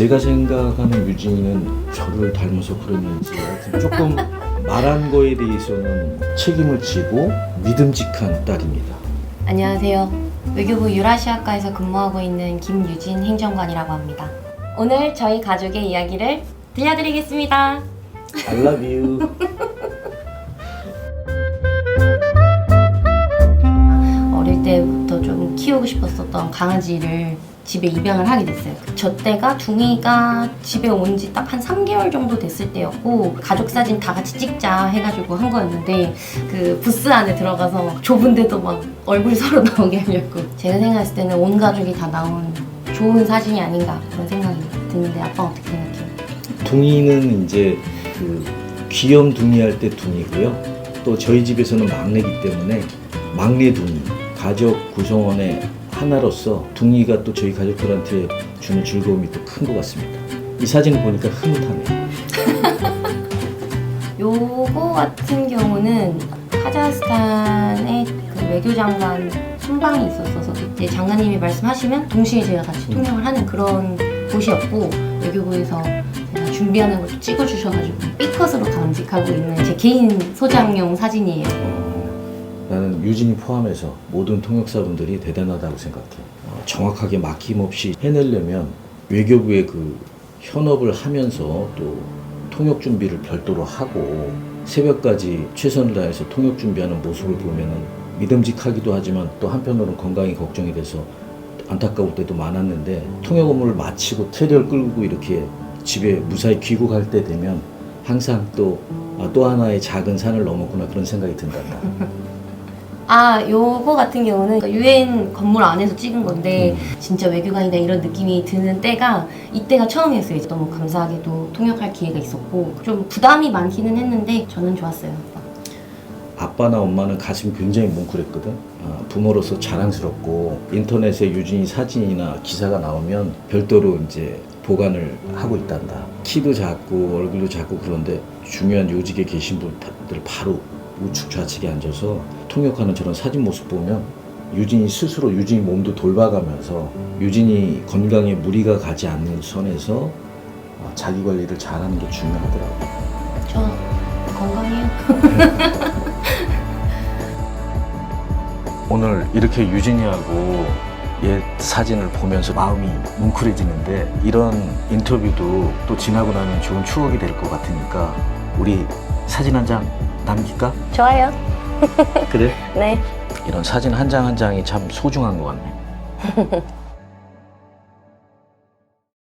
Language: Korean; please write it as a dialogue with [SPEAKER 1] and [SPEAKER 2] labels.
[SPEAKER 1] 제가 생각하는 유진이는 저를 닮아서 하여튼 조금 말한 거에 대해서는 책임을 지고 믿음직한 딸입니다.
[SPEAKER 2] 안녕하세요. 외교부 유라시아과에서 근무하고 있는 김유진 행정관이라고 합니다. 오늘 저희 가족의 이야기를 들려드리겠습니다.
[SPEAKER 1] I love you.
[SPEAKER 2] 어릴 때부터 좀 키우고 싶었었던 강아지를 집에 입양을 하게 됐어요. 저 때가 둥이가 집에 온 지 딱 한 3개월 정도 됐을 때였고 가족 사진 다 같이 찍자 해가지고 한 거였는데 그 부스 안에 들어가서 좁은데도 막 얼굴 서로 나오게 하려고 제가 생각했을 때는 온 가족이 다 나온 좋은 사진이 아닌가 그런 생각이 드는데 아빠 어떻게 생각해요?
[SPEAKER 1] 둥이는 이제 그 귀염둥이 할 때 둥이고요. 또 저희 집에서는 막내기 때문에 막내 둥이 가족 구성원의 하나로서 둥이가 또 저희 가족들한테 주는 즐거움이 또 큰 것 같습니다. 이 사진을 보니까 흐뭇하네요.
[SPEAKER 2] 요거 같은 경우는 카자흐스탄의 그 외교장관 순방이 있었어서 그때 장관님이 말씀하시면 동시에 제가 같이 통역을 하는 그런 곳이었고 외교부에서 제가 준비하는 것도 찍어주셔가지고 삐컷으로 간직하고 있는 제 개인 소장용 사진이에요.
[SPEAKER 1] 어, 나는 유진이 포함해서 모든 통역사분들이 대단하다고 생각해. 어, 정확하게 막힘없이 해내려면 외교부의 그 현업을 하면서 또 통역 준비를 별도로 하고 새벽까지 최선을 다해서 통역 준비하는 모습을 보면은 믿음직하기도 하지만 또 한편으로는 건강이 걱정이 돼서 안타까울 때도 많았는데 통역 업무를 마치고 트레이를 끌고 이렇게 집에 무사히 귀국할 때 되면 항상 또, 아, 또 하나의 작은 산을 넘었구나 그런 생각이 든단다.
[SPEAKER 2] 아, 요거 같은 경우는 그 유엔 건물 안에서 찍은 건데
[SPEAKER 1] 음.
[SPEAKER 2] 진짜 외교관이다 이런 느낌이 드는 때가 이때가 처음이었어요. 이제 너무 감사하게도 통역할 기회가 있었고 좀 부담이 많기는 했는데 저는 좋았어요.
[SPEAKER 1] 아빠나 엄마는 가슴이 굉장히 뭉클했거든. 아, 부모로서 자랑스럽고 인터넷에 유진이 사진이나 기사가 나오면 별도로 이제 보관을 하고 있단다. 키도 작고 얼굴도 작고 그런데 중요한 요직에 계신 분들 바로 우측 좌측에 앉아서 통역하는 저런 사진 모습 보면 유진이 스스로 유진이 몸도 돌봐가면서 유진이 건강에 무리가 가지 않는 선에서 아, 자기 관리를 잘하는 게 중요하더라고.
[SPEAKER 2] 저 건강해요.
[SPEAKER 1] 오늘 이렇게 유진이하고 옛 사진을 보면서 마음이 뭉클해지는데 이런 인터뷰도 또 지나고 나면 좋은 추억이 될 것 같으니까 우리 사진 한장 남길까?
[SPEAKER 2] 좋아요.
[SPEAKER 1] 그래?
[SPEAKER 2] 네.
[SPEAKER 1] 이런 사진 한 장 한 장이 참 소중한 것 같네.